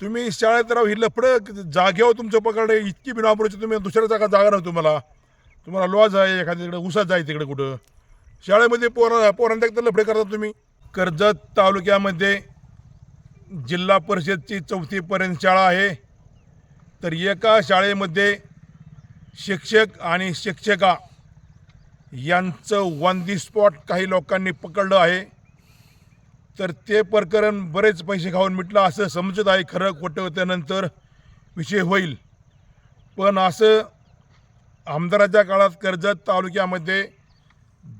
तुम्ही शाळेत राहू ही लफडं जागेवर तुमचं पकडे इतकी बिनापुरीची तुम्ही दुसऱ्या जागा जागा राहू तुम्हाला. तुम्हाला लॉज आहे एखाद्या तिकडे उसाच जाय तिकडे कुठं. शाळेमध्ये पोरा पोरांच्या तर लफडे करता तुम्ही. कर्जत तालुक्यामध्ये जिल्हा परिषदची चौथीपर्यंत शाळा आहे. तर एका शाळेमध्ये शिक्षक आणि शिक्षका यांचं वन दी स्पॉट काही लोकांनी पकडलं आहे. तर ते प्रकरण बरेच पैसे खाऊन मिटलं. असं समजत आहे खरं खोटं त्यानंतर विषय होईल. पण असं आमदाराच्या काळात कर्जत तालुक्यामध्ये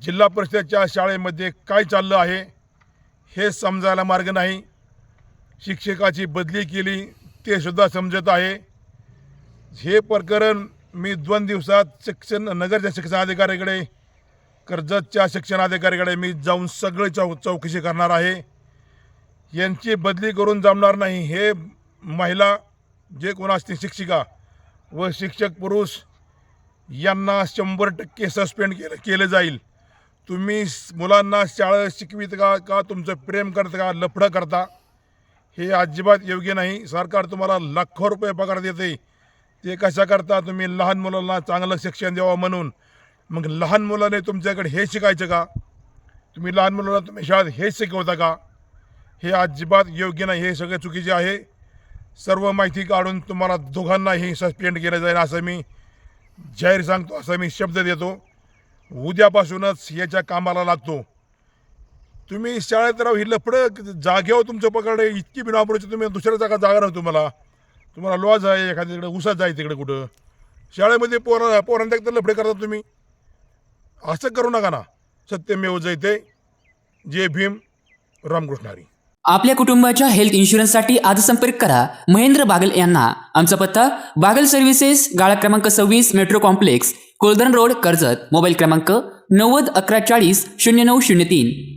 जिल्हा परिषदेच्या शाळेमध्ये काय चाललं आहे हे समजायला मार्ग नाही. शिक्षकाची बदली केली ते सुद्धा समजत आहे. हे प्रकरण मी दोन दिवसात शिक्षण नगरच्या शिक्षणाधिकाऱ्याकडे कर्जतच्या शिक्षणाधिकाऱ्याकडे मी जाऊन सगळे चौ चौकशी करणार आहे. यांची बदली करून जमणार नाही. हे महिला जे कोण असतील शिक्षिका व शिक्षक पुरुष यांना शंभर टक्के सस्पेंड केलं केलं जाईल. तुम्ही मुलांना शाळा शिकवित का का तुमचं प्रेम करता का लफडं करता हे अजिबात योग्य नाही. सरकार तुम्हाला लाखो रुपये पगार देते. ते कशा करता? तुम्ही लहान मुलांना चांगलं शिक्षण द्यावं म्हणून. मग लहान मुलाने तुमच्याकडे हे शिकायचं का? तुम्ही लहान मुलांना तुम्ही शाळेत हे शिकवता का? हे अजिबात योग्य नाही. हे सगळे चुकीचे आहे. सर्व माहिती काढून तुम्हाला दोघांनाही सस्पेंड केलं जाईल असं मी जाहीर सांगतो असं मी शब्द देतो. उद्यापासूनच याच्या कामाला लागतो. तुम्ही शाळेत राहू ही लफडं जागेवर हो तुमचं पकडे. इतकी बिनापुरची तुम्ही दुसऱ्या जागा जागा राहू तुम्हाला. तुम्हाला लॉज आहे एखाद्या तिकडे उसाच आहे तिकडे कुठं. शाळेमध्ये पोरा पोरांच्या एकतर लफडे करता तुम्ही. असं करू नका ना. सत्यमेव जयते. जय भीम. रामकृष्ण हरी. आपल्या कुटुंबाच्या हेल्थ इन्शुरन्ससाठी आज संपर्क करा. महेंद्र बागल यांना. आमचा पत्ता बागल सर्व्हिसेस गाळा क्रमांक सव्वीस मेट्रो कॉम्प्लेक्स कोलदन रोड कर्जत. मोबाईल क्रमांक नव्वद अकरा चाळीस शून्य नऊ शून्य तीन.